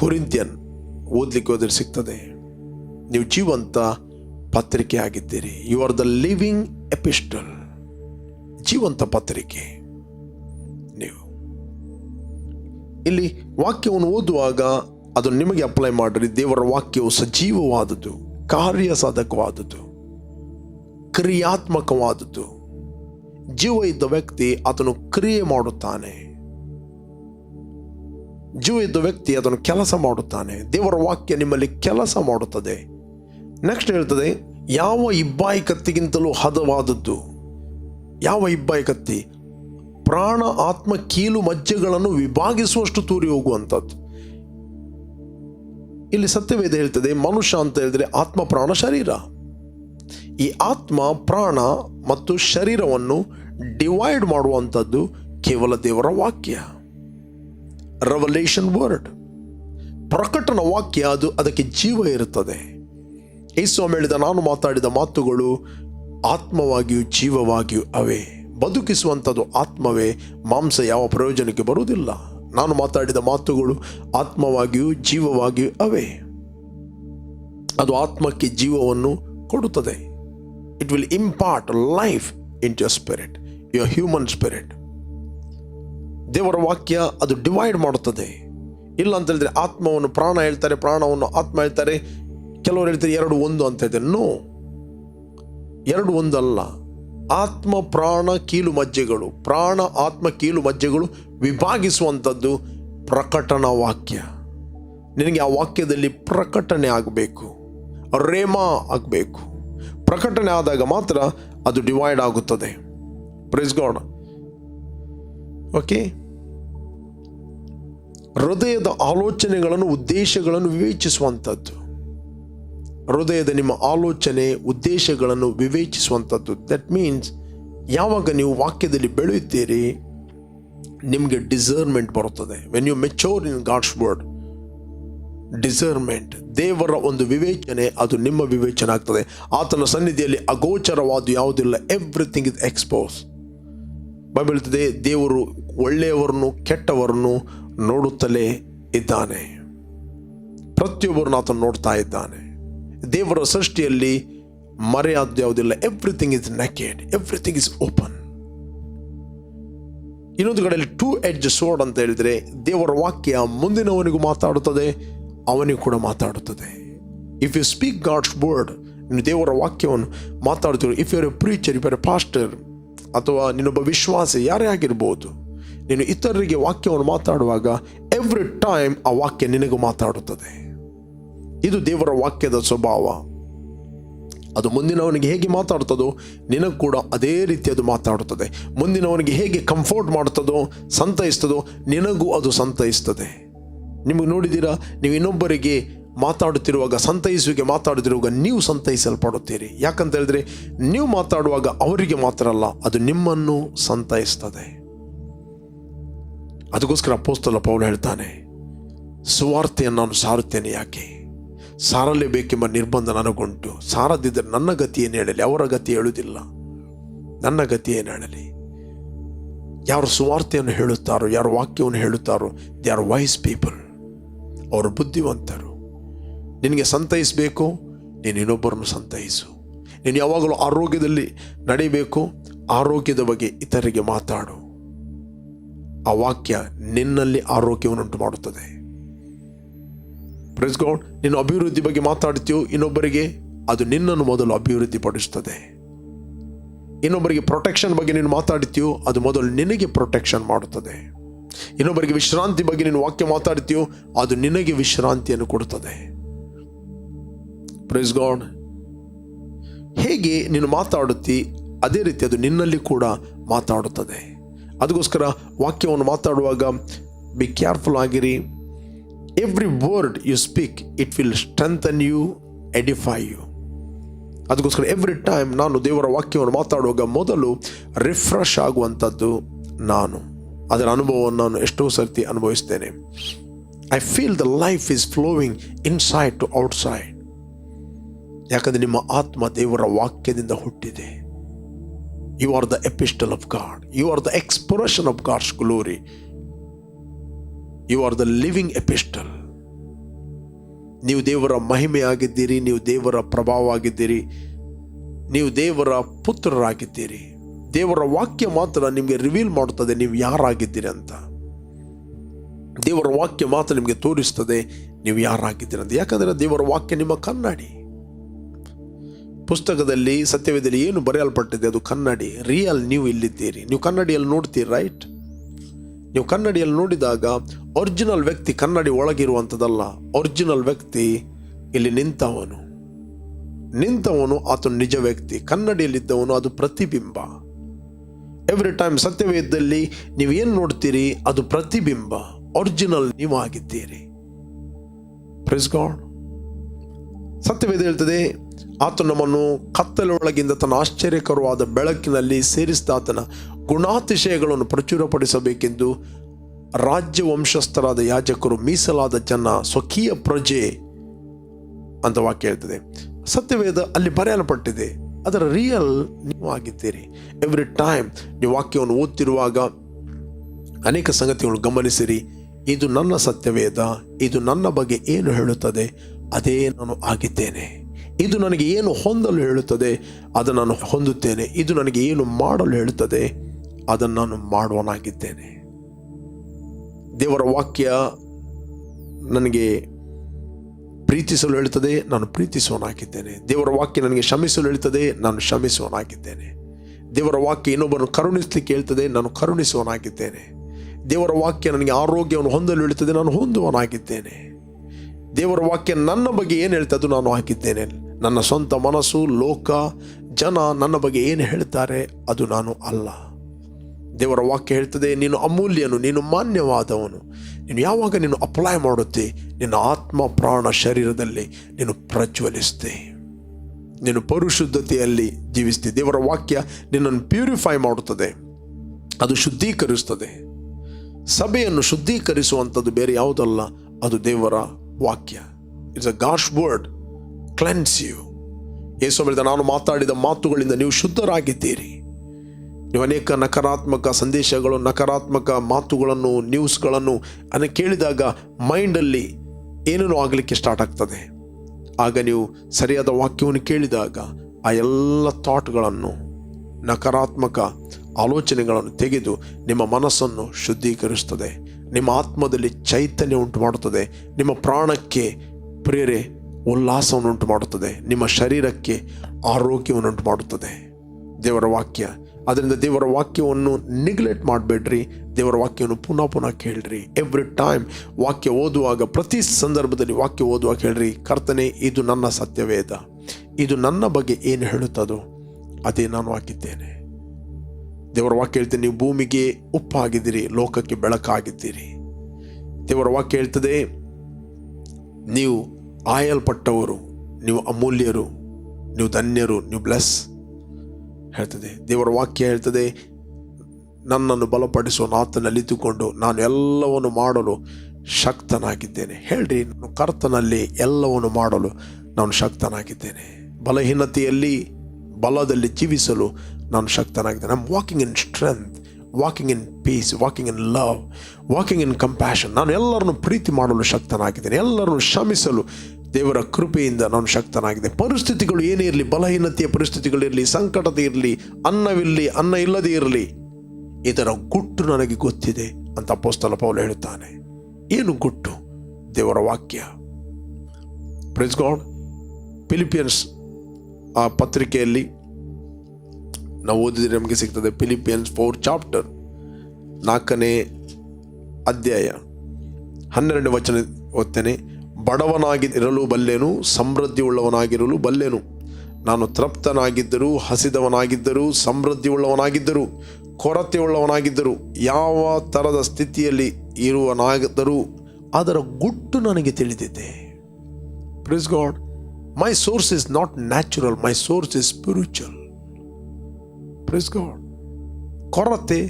ಕೊರಿಂತಿಯನ್ ಓದಲಿಕ್ಕೆ ಹೋದ್ರೆ ಸಿಗ್ತದೆ, ನೀವು ಜೀವಂತ ಪತ್ರಿಕೆ ಆಗಿದ್ದೀರಿ you are the living epistle ಜೀವಂತ ಪತ್ರಿಕೆ. ಇಲ್ಲಿ ವಾಕ್ಯವನ್ನು ಓದುವಾಗ ಅದು ನಿಮಗೆ ಅಪ್ಲೈ ಮಾಡಿರಿ. ದೇವರ ವಾಕ್ಯವು ಸಜೀವವಾದದ್ದು ಕಾರ್ಯ ಸಾಧಕವಾದದ್ದು ಕ್ರಿಯಾತ್ಮಕವಾದದ್ದು. ಜೀವ ಇದ್ದ ವ್ಯಕ್ತಿ ಅದನ್ನು ಕ್ರಿಯೆ ಮಾಡುತ್ತಾನೆ. ಜೀವ ಇದ್ದ ವ್ಯಕ್ತಿ ಅದನ್ನು ಕೆಲಸ ಮಾಡುತ್ತಾನೆ. ದೇವರ ವಾಕ್ಯ ನಿಮ್ಮಲ್ಲಿ ಕೆಲಸ ಮಾಡುತ್ತದೆ. ನೆಕ್ಸ್ಟ್ ಹೇಳ್ತದೆ, ಯಾವ ಇಬ್ಬಾಯಿ ಕತ್ತಿಗಿಂತಲೂ ಹದವಾದದ್ದು. ಯಾವ ಇಬ್ಬಾಯಿ ಕತ್ತಿ? ಪ್ರಾಣ ಆತ್ಮ ಕೀಲು ಮಜ್ಜೆಗಳನ್ನು ವಿಭಾಗಿಸುವಷ್ಟು ತೂರಿ ಹೋಗುವಂಥದ್ದು. ಇಲ್ಲಿ ಸತ್ಯವೇದ ಹೇಳ್ತದೆ, ಮನುಷ್ಯ ಅಂತ ಹೇಳಿದ್ರೆ ಆತ್ಮ, ಪ್ರಾಣ, ಶರೀರ. ಈ ಆತ್ಮ, ಪ್ರಾಣ ಮತ್ತು ಶರೀರವನ್ನು ಡಿವೈಡ್ ಮಾಡುವಂಥದ್ದು ಕೇವಲ ದೇವರ ವಾಕ್ಯ. ರೆವಲ್ಯೂಷನ್ ವರ್ಡ್ ಪ್ರಕಟನ ವಾಕ್ಯ ಅದು, ಅದಕ್ಕೆ ಜೀವ ಇರುತ್ತದೆ. ಯೇಸು ಹೇಳಿದ, ನಾನು ಮಾತಾಡಿದ ಮಾತುಗಳು ಆತ್ಮವಾಗಿಯೂ ಜೀವವಾಗಿಯೂ ಅವೇ. ಬದುಕಿಸುವಂಥದ್ದು ಆತ್ಮವೇ, ಮಾಂಸ ಯಾವ ಪ್ರಯೋಜನಕ್ಕೆ ಬರುವುದಿಲ್ಲ. ನಾನು ಮಾತಾಡಿದ ಮಾತುಗಳು ಆತ್ಮವಾಗಿಯೂ ಜೀವವಾಗಿಯೂ ಅವೇ. ಅದು ಆತ್ಮಕ್ಕೆ ಜೀವವನ್ನು ಕೊಡುತ್ತದೆ. It will impart life in your spirit your human spirit ದೇವರ ವಾಕ್ಯ ಅದು ಡಿವೈಡ್ ಮಾಡುತ್ತದೆ. ಇಲ್ಲ ಅಂತ ಹೇಳಿದ್ರೆ ಆತ್ಮವನ್ನು ಪ್ರಾಣ ಹೇಳ್ತಾರೆ, ಪ್ರಾಣವನ್ನು ಆತ್ಮ ಹೇಳ್ತಾರೆ. ಕೆಲವರು ಹೇಳ್ತಾರೆ ಎರಡು ಒಂದು ಅಂತ ಹೇಳ್ತಾರೆ ನೋ ಎರಡು ಒಂದಲ್ಲ ಆತ್ಮ, ಪ್ರಾಣ, ಕೀಲು ಮಜ್ಜೆಗಳು. ಪ್ರಾಣ, ಆತ್ಮ, ಕೀಲು ಮಜ್ಜೆಗಳು ವಿಭಾಗಿಸುವಂಥದ್ದು ಪ್ರಕಟಣ ವಾಕ್ಯ. ನಿನಗೆ ಆ ವಾಕ್ಯದಲ್ಲಿ ಪ್ರಕಟಣೆ ಆಗಬೇಕು. ರೇಮಾ ಆಗಬೇಕು. ಪ್ರಕಟಣೆ ಆದಾಗ ಮಾತ್ರ ಅದು ಡಿವೈಡ್ ಆಗುತ್ತದೆ. ಪ್ರೈಸ್ ಗಾಡ್ ಓಕೆ ಹೃದಯದ ಆಲೋಚನೆಗಳನ್ನು, ಉದ್ದೇಶಗಳನ್ನು ವಿವೇಚಿಸುವಂಥದ್ದು. ಹೃದಯದ ನಿಮ್ಮ ಆಲೋಚನೆ, ಉದ್ದೇಶಗಳನ್ನು ವಿವೇಚಿಸುವಂಥದ್ದು. ದಟ್ ಮೀನ್ಸ್ ಯಾವಾಗ ನೀವು ವಾಕ್ಯದಲ್ಲಿ ಬೆಳೆಯುತ್ತೀರಿ, ನಿಮಗೆ ಡಿಸರ್ಮೆಂಟ್ ಬರುತ್ತದೆ. When you mature in God's word discernment ದೇವರ ಒಂದು ವಿವೇಚನೆ, ಅದು ನಿಮ್ಮ ವಿವೇಚನೆ ಆಗ್ತದೆ. ಆತನ ಸನ್ನಿಧಿಯಲ್ಲಿ ಅಗೋಚರವಾದ ಯಾವುದಿಲ್ಲ ಎವ್ರಿಥಿಂಗ್ ಇಸ್ ಎಕ್ಸ್ಪೋಸ್ ಬೈಬಲ್ ಹೇಳ್ತದೆ, ದೇವರು ಒಳ್ಳೆಯವರನ್ನು, ಕೆಟ್ಟವರನ್ನು ನೋಡುತ್ತಲೇ ಇದ್ದಾನೆ. ಪ್ರತಿಯೊಬ್ಬರನ್ನು ಆತನು ನೋಡ್ತಾ ಇದ್ದಾನೆ. ದೇವರ ಸೃಷ್ಟಿಯಲ್ಲಿ ಮರೆಯಾದ್ದು ಯಾವುದಿಲ್ಲ. Everything is naked everything is open ಇನ್ನೊಂದು ಕಡೆಯಲ್ಲಿ ಟೂ ಎಡ್ಜ್ ಸೋಡ್ ಅಂತ ಹೇಳಿದರೆ ದೇವರ ವಾಕ್ಯ ಮುಂದಿನವನಿಗೂ ಮಾತಾಡುತ್ತದೆ, ಅವನಿಗೂ ಕೂಡ ಮಾತಾಡುತ್ತದೆ. If you speak God's word ನೀನು ದೇವರ ವಾಕ್ಯವನ್ನು ಮಾತಾಡ್ತೀವಿ if you a preacher if a pastor ಅಥವಾ ನಿನ್ನೊಬ್ಬ ವಿಶ್ವಾಸ, ಯಾರೇ ಆಗಿರ್ಬೋದು, ನೀನು ಇತರರಿಗೆ ವಾಕ್ಯವನ್ನು ಮಾತಾಡುವಾಗ ಎವ್ರಿ ಟೈಮ್ ಆ ವಾಕ್ಯ ನಿನಗೂ ಮಾತಾಡುತ್ತದೆ. ಇದು ದೇವರ ವಾಕ್ಯದ ಸ್ವಭಾವ. ಅದು ಮುಂದಿನವನಿಗೆ ಹೇಗೆ ಮಾತಾಡ್ತದೋ ನಿನಗೆ ಕೂಡ ಅದೇ ರೀತಿ ಅದು ಮಾತಾಡುತ್ತದೆ ಮುಂದಿನವನಿಗೆ ಹೇಗೆ ಕಂಫರ್ಟ್ ಮಾಡುತ್ತದೋ ಸಂತೈಸ್ತದೋ ನಿನಗೂ ಅದು ಸಂತೈಸ್ತದೆ. ನಿಮಗೆ ನೋಡಿದ್ದೀರಾ, ನೀವು ಇನ್ನೊಬ್ಬರಿಗೆ ಮಾತಾಡುತ್ತಿರುವಾಗ, ಸಂತೈಸುವಿಕೆ ಮಾತಾಡುತ್ತಿರುವಾಗ ನೀವು ಸಂತೈಸಲ್ಪಡುತ್ತೀರಿ. ಯಾಕಂತ ಹೇಳಿದ್ರೆ, ನೀವು ಮಾತಾಡುವಾಗ ಅವರಿಗೆ ಮಾತ್ರ ಅಲ್ಲ, ಅದು ನಿಮ್ಮನ್ನು ಸಂತೈಸ್ತದೆ. ಅದಕ್ಕೋಸ್ಕರ ಪೋಸ್ತಲ ಪೌಲ ಹೇಳ್ತಾನೆ, ಸುವಾರ್ತೆಯನ್ನು ನಾನು ಸಾರುತ್ತೇನೆ ಯಾಕೆ? ಸಾರಲೇಬೇಕೆಂಬ ನಿರ್ಬಂಧ ನನಗುಂಟು. ಸಾರದಿದ್ದರೆ ನನ್ನ ಗತಿ ಏನು ಹೇಳಲಿ? ಅವರ ಗತಿ ಹೇಳುವುದಿಲ್ಲ. ನನ್ನ ಗತಿ ಏನು ಹೇಳಲಿ? ಯಾರು ಸುವಾರ್ತೆಯನ್ನು ಹೇಳುತ್ತಾರೋ, ಯಾರು ವಾಕ್ಯವನ್ನು ಹೇಳುತ್ತಾರೋ ದೇ ಆರ್ ವೈಸ್ ಪೀಪಲ್ ಅವರು ಬುದ್ಧಿವಂತರು. ನಿನಗೆ ಸಂತೈಸಬೇಕು, ನೀನು ಇನ್ನೊಬ್ಬರನ್ನು ಸಂತೈಸು. ನೀನು ಯಾವಾಗಲೂ ಆರೋಗ್ಯದಲ್ಲಿ ನಡೀಬೇಕು ಆರೋಗ್ಯದ ಬಗ್ಗೆ ಇತರರಿಗೆ ಮಾತಾಡು. ಆ ವಾಕ್ಯ ನಿನ್ನಲ್ಲಿ ಆರೋಗ್ಯವನ್ನುಂಟು ಮಾಡುತ್ತದೆ ಪ್ರೆಸ್ ಗೌಡ್ ನಿನ್ನ ಅಭಿವೃದ್ಧಿ ಬಗ್ಗೆ ಮಾತಾಡ್ತೀಯೋ, ಇನ್ನೊಬ್ಬರಿಗೆ ಅದು ನಿನ್ನನ್ನು ಮೊದಲು ಅಭಿವೃದ್ಧಿ ಪಡಿಸ್ತದೆ ಇನ್ನೊಬ್ಬರಿಗೆ ಪ್ರೊಟೆಕ್ಷನ್ ಬಗ್ಗೆ ನೀನು ಮಾತಾಡ್ತೀಯೋ, ಅದು ಮೊದಲು ನಿನಗೆ ಪ್ರೊಟೆಕ್ಷನ್ ಮಾಡುತ್ತದೆ. ಇನ್ನೊಬ್ಬರಿಗೆ ವಿಶ್ರಾಂತಿ ಬಗ್ಗೆ ನೀನು ವಾಕ್ಯ ಮಾತಾಡ್ತೀಯೋ, ಅದು ನಿನಗೆ ವಿಶ್ರಾಂತಿಯನ್ನು ಕೊಡುತ್ತದೆ. ಪ್ರೆಸ್ ಗಾಡ್ ಹೇಗೆ ನೀನು ಮಾತಾಡುತ್ತಿ, ಅದೇ ರೀತಿ ಅದು ನಿನ್ನಲ್ಲಿ ಕೂಡ ಮಾತಾಡುತ್ತದೆ. ಅದಕ್ಕೋಸ್ಕರ ವಾಕ್ಯವನ್ನು ಮಾತಾಡುವಾಗ ಬಿ ಕೇರ್ಫುಲ್ ಆಗಿರಿ. Every word you speak it will strengthen you edify you ಅದಕ್ಕೋಸ್ಕರ ಎವ್ರಿ ಟೈಮ್ ನಾನು ದೇವರ ವಾಕ್ಯವನ್ನು ಮಾತಾಡುವಾಗ ಮೊದಲು ರಿಫ್ರೆಶ್ ಆಗುವಂಥದ್ದು ನಾನು. ಅದರ ಅನುಭವವನ್ನು ನಾನು ಎಷ್ಟೋ ಸರ್ತಿ ಅನುಭವಿಸ್ತೇನೆ. I feel the life is flowing inside to outside ಯಾಕಂದರೆ ನಿಮ್ಮ ಆತ್ಮ ದೇವರ ವಾಕ್ಯದಿಂದ ಹುಟ್ಟಿದೆ. You are the epistle of God you are the expression of God's glory you are the living epistle ನೀವು ದೇವರ ಮಹಿಮೆ ಆಗಿದ್ದೀರಿ ನೀವು ದೇವರ ಪ್ರಭಾವ ಆಗಿದ್ದೀರಿ ನೀವು ದೇವರ ಪುತ್ರರಾಗಿದ್ದೀರಿ. ದೇವರ ವಾಕ್ಯ ಮಾತ್ರ ನಿಮಗೆ ರಿವೀಲ್ ಮಾಡುತ್ತದೆ, ನೀವು ಯಾರಾಗಿದ್ದೀರಿ ಅಂತ. ದೇವರ ವಾಕ್ಯ ಮಾತ್ರ ನಿಮಗೆ ತೋರಿಸ್ತದೆ, ನೀವು ಯಾರಾಗಿದ್ದೀರಿ ಅಂತ. ಯಾಕಂದರೆ ದೇವರ ವಾಕ್ಯ ನಿಮ್ಮ ಕನ್ನಡಿ. ಪುಸ್ತಕದಲ್ಲಿ ಸತ್ಯವೇದಲ್ಲಿ ಏನು ಬರೆಯಲ್ಪಟ್ಟಿದೆ ಅದು ಕನ್ನಡಿ. ರಿಯಲ್ ನೀವು ಇಲ್ಲಿದ್ದೀರಿ. ನೀವು ಕನ್ನಡಿಯಲ್ಲಿ ನೋಡ್ತೀರಿ ರೈಟ್ ನೀವು ಕನ್ನಡಿಯಲ್ಲಿ ನೋಡಿದಾಗ ಒರಿಜಿನಲ್ ವ್ಯಕ್ತಿ ಕನ್ನಡಿ ಒಳಗಿರುವಂಥದ್ದಲ್ಲ. ಒರಿಜಿನಲ್ ವ್ಯಕ್ತಿ ಇಲ್ಲಿ ನಿಂತವನು. ನಿಂತವನು ಆತ ನಿಜ ವ್ಯಕ್ತಿ. ಕನ್ನಡಿಯಲ್ಲಿದ್ದವನು ಅದು ಪ್ರತಿಬಿಂಬ. ಎವ್ರಿ ಟೈಮ್ ಸತ್ಯವೇದದಲ್ಲಿ ನೀವು ಏನು ನೋಡ್ತೀರಿ? ಅದು ಪ್ರತಿಬಿಂಬ. ಒರಿಜಿನಲ್ ನೀವು ಆಗಿದ್ದೀರಿ. ಪ್ರೆಸ್ ಗಾಡ್ ಸತ್ಯವೇದ ಹೇಳ್ತದೆ ಆತ ನಮ್ಮನ್ನು ಕತ್ತಲೊಳಗಿಂದ ತನ್ನ ಆಶ್ಚರ್ಯಕರವಾದ ಬೆಳಕಿನಲ್ಲಿ ಸೇರಿಸಿದ ಆತನ ಗುಣಾತಿಶಯಗಳನ್ನು ಪ್ರಚುರಪಡಿಸಬೇಕೆಂದು ರಾಜ್ಯ ವಂಶಸ್ಥರಾದ ಯಾಜಕರು ಮೀಸಲಾದ ಜನ ಸ್ವಕೀಯ ಪ್ರಜೆ ಅಂತ ವಾಕ್ಯ ಹೇಳ್ತದೆ. ಸತ್ಯವೇದ ಅಲ್ಲಿ ಬರೆಯಲ್ಪಟ್ಟಿದೆ. ಅದರ ರಿಯಲ್ ನೀವು ಆಗಿದ್ದೀರಿ. ಎವ್ರಿ ಟೈಮ್ ನೀವು ವಾಕ್ಯವನ್ನು ಓದ್ತಿರುವಾಗ ಅನೇಕ ಸಂಗತಿಗಳು ಗಮನಿಸಿರಿ. ಇದು ನನ್ನ ಸತ್ಯವೇದ, ಇದು ನನ್ನ ಬಗ್ಗೆ ಏನು ಹೇಳುತ್ತದೆ, ಅದೇ ನಾನು ಆಗಿದ್ದೇನೆ. ಇದು ನನಗೆ ಏನು ಹೊಂದಲು ಹೇಳುತ್ತದೆ, ಅದು ನಾನು ಹೊಂದುತ್ತೇನೆ. ಇದು ನನಗೆ ಏನು ಮಾಡಲು ಹೇಳುತ್ತದೆ ಅದನ್ನು ನಾನು ಮಾಡುವನಾಗಿದ್ದೇನೆ ದೇವರ ವಾಕ್ಯ ನನಗೆ ಪ್ರೀತಿಸಲು ಹೇಳ್ತದೆ ನಾನು ಪ್ರೀತಿಸುವನಾಗಿದ್ದೇನೆ ದೇವರ ವಾಕ್ಯ ನನಗೆ ಕ್ಷಮಿಸಲು ಹೇಳ್ತದೆ ನಾನು ಕ್ಷಮಿಸುವನಾಗಿದ್ದೇನೆ ದೇವರ ವಾಕ್ಯ ಇನ್ನೊಬ್ಬರನ್ನು ಕರುಣಿಸಲಿಕ್ಕೆ ಹೇಳ್ತದೆ, ನಾನು ಕರುಣಿಸುವನಾಗಿದ್ದೇನೆ ದೇವರ ವಾಕ್ಯ ನನಗೆ ಆರೋಗ್ಯವನ್ನು ಹೊಂದಲು ಹೇಳ್ತದೆ ನಾನು ಹೊಂದುವನಾಗಿದ್ದೇನೆ ದೇವರ ವಾಕ್ಯ ನನ್ನ ಬಗ್ಗೆ ಏನು ಹೇಳ್ತದೆ ನಾನು ಆಗಿದ್ದೇನೆ ನನ್ನ ಸ್ವಂತ ಮನಸ್ಸು, ಲೋಕ, ಜನ ನನ್ನ ಬಗ್ಗೆ ಏನು ಹೇಳ್ತಾರೆ, ಅದು ನಾನು ಅಲ್ಲ. ದೇವರ ವಾಕ್ಯ ಹೇಳ್ತದೆ, ನೀನು ಅಮೂಲ್ಯನು, ನೀನು ಮಾನ್ಯವಾದವನು. ನೀನು ಯಾವಾಗ ನೀನು ಅಪ್ಲೈ ಮಾಡುತ್ತೆ, ನಿನ್ನ ಆತ್ಮ ಪ್ರಾಣ ಶರೀರದಲ್ಲಿ ನೀನು ಪ್ರಜ್ವಲಿಸ್ತೆ. ನೀನು ಪರಿಶುದ್ಧತೆಯಲ್ಲಿ ಜೀವಿಸ್ತೀವಿ ದೇವರ ವಾಕ್ಯ ನಿನ್ನನ್ನು ಪ್ಯೂರಿಫೈ ಮಾಡುತ್ತದೆ, ಅದು ಶುದ್ಧೀಕರಿಸ್ತದೆ. ಸಭೆಯನ್ನು ಶುದ್ಧೀಕರಿಸುವಂಥದ್ದು ಬೇರೆ ಯಾವುದಲ್ಲ, ಅದು ದೇವರ ವಾಕ್ಯ. It's a God's word cleanse you Yesu ನಾನು ಮಾತಾಡಿದ ಮಾತುಗಳಿಂದ ನೀವು ಶುದ್ಧರಾಗಿದ್ದೀರಿ. ಅನೇಕ ನಕಾರಾತ್ಮಕ ಸಂದೇಶಗಳು, ನಕಾರಾತ್ಮಕ ಮಾತುಗಳನ್ನು ನ್ಯೂಸ್ಗಳನ್ನು ಅದನ್ನು ಕೇಳಿದಾಗ ಮೈಂಡಲ್ಲಿ ಏನೇನೋ ಆಗಲಿಕ್ಕೆ ಸ್ಟಾರ್ಟ್ ಆಗ್ತದೆ. ಆಗ ನೀವು ಸರಿಯಾದ ವಾಕ್ಯವನ್ನು ಕೇಳಿದಾಗ ಆ ಎಲ್ಲ ಥಾಟ್ಗಳನ್ನು ನಕಾರಾತ್ಮಕ ಆಲೋಚನೆಗಳನ್ನು ತೆಗೆದು ನಿಮ್ಮ ಮನಸ್ಸನ್ನು ಶುದ್ಧೀಕರಿಸ್ತದೆ. ನಿಮ್ಮ ಆತ್ಮದಲ್ಲಿ ಚೈತನ್ಯ ಉಂಟು ಮಾಡುತ್ತದೆ ನಿಮ್ಮ ಪ್ರಾಣಕ್ಕೆ ಪ್ರೇರೆ ಉಲ್ಲಾಸವನ್ನುಂಟು ಮಾಡುತ್ತದೆ ನಿಮ್ಮ ಶರೀರಕ್ಕೆ ಆರೋಗ್ಯವನ್ನುಂಟು ಮಾಡುತ್ತದೆ ದೇವರ ವಾಕ್ಯ ಅದರಿಂದ ದೇವರ ವಾಕ್ಯವನ್ನು ನಿಗ್ಲೆಕ್ಟ್ ಮಾಡಬೇಡ್ರಿ. ದೇವರ ವಾಕ್ಯವನ್ನು ಪುನಃ ಪುನಃ ಕೇಳ್ರಿ. ಎವ್ರಿ ಟೈಮ್ ವಾಕ್ಯ ಓದುವಾಗ, ಪ್ರತಿ ಸಂದರ್ಭದಲ್ಲಿ ವಾಕ್ಯ ಓದುವಾಗ ಹೇಳ್ರಿ ಕರ್ತನೆ, ಇದು ನನ್ನ ಸತ್ಯವೇದ. ಇದು ನನ್ನ ಬಗ್ಗೆ ಏನು ಹೇಳುತ್ತದೋ, ಅದೇ ನಾನು ಹಾಕಿದ್ದೇನೆ. ದೇವರ ವಾಕ್ಯ ಹೇಳ್ತೇನೆ ನೀವು ಭೂಮಿಗೆ ಉಪ್ಪಾಗಿದ್ದೀರಿ, ಲೋಕಕ್ಕೆ ಬೆಳಕಾಗಿದ್ದೀರಿ. ದೇವರ ವಾಕ್ಯ ಹೇಳ್ತದೆ, ನೀವು ಆಯಲ್ಪಟ್ಟವರು, ನೀವು ಅಮೂಲ್ಯರು, ನೀವು ಧನ್ಯರು, ನೀವು ಬ್ಲೆಸ್ ಹೇಳ್ತದೆ. ದೇವರ ವಾಕ್ಯ ಹೇಳ್ತದೆ, ನನ್ನನ್ನು ಬಲಪಡಿಸುವ ನಾತನಲ್ಲಿದ್ದುಕೊಂಡು ನಾನು ಎಲ್ಲವನ್ನು ಮಾಡಲು ಶಕ್ತನಾಗಿದ್ದೇನೆ. ಹೇಳ್ರಿ, ನಾನು ಕರ್ತನಲ್ಲಿ ಎಲ್ಲವನ್ನು ಮಾಡಲು ನಾನು ಶಕ್ತನಾಗಿದ್ದೇನೆ. ಬಲಹೀನತೆಯಲ್ಲಿ, ಬಲದಲ್ಲಿ ಜೀವಿಸಲು ನಾನು ಶಕ್ತನಾಗಿದ್ದೇನೆ. I'm walking in strength walking in peace walking in love walking in compassion ನಾನು ಎಲ್ಲರನ್ನು ಪ್ರೀತಿ ಮಾಡಲು ಶಕ್ತನಾಗಿದ್ದೇನೆ. ಎಲ್ಲರನ್ನು ಶ್ರಮಿಸಲು ದೇವರ ಕೃಪೆಯಿಂದ ನಾನು ಶಕ್ತನಾಗಿದೆ ಪರಿಸ್ಥಿತಿಗಳು ಏನೇ ಇರಲಿ, ಬಲಹೀನತೆಯ ಪರಿಸ್ಥಿತಿಗಳಿರಲಿ ಸಂಕಟದ ಇರಲಿ, ಅನ್ನವಿರಲಿ, ಅನ್ನ ಇಲ್ಲದೇ ಇರಲಿ ಇದರ ಗುಟ್ಟು ನನಗೆ ಗೊತ್ತಿದೆ ಅಂತ ಅಪೋಸ್ತಲ ಪೌಲ ಹೇಳುತ್ತಾನೆ. ಏನು ಗುಟ್ಟು? ದೇವರ ವಾಕ್ಯ. ಪ್ರೆಸ್ ಗಾಡ್ ಫಿಲಿಪಿಯನ್ಸ್ ಆ ಪತ್ರಿಕೆಯಲ್ಲಿ ನಾವು ಓದಿದರೆ ನಮಗೆ ಸಿಗ್ತದೆ ಫಿಲಿಪಿಯನ್ಸ್ ಫೋರ್ ಚಾಪ್ಟರ್ ನಾಲ್ಕನೇ ಅಧ್ಯಾಯ, ಹನ್ನೆರಡನೇ ವಚನ ಓದ್ತೇನೆ. ಬಡವನಾಗಿ ಇರಲು ಬಲ್ಲೆನು ಸಮೃದ್ಧಿ ಉಳ್ಳವನಾಗಿರಲು ಬಲ್ಲೆನು. ನಾನು ತೃಪ್ತನಾಗಿದ್ದರೂ, ಹಸಿದವನಾಗಿದ್ದರೂ ಕೊರತೆ ಉಳ್ಳವನಾಗಿದ್ದರೂ ಯಾವ ಥರದ ಸ್ಥಿತಿಯಲ್ಲಿ ಇರುವನಾಗಿದ್ದರೂ ಅದರ ಗುಟ್ಟು ನನಗೆ ತಿಳಿದಿದೆ. Praise God my source is not natural my source is spiritual praise God ಕೊರತೆ,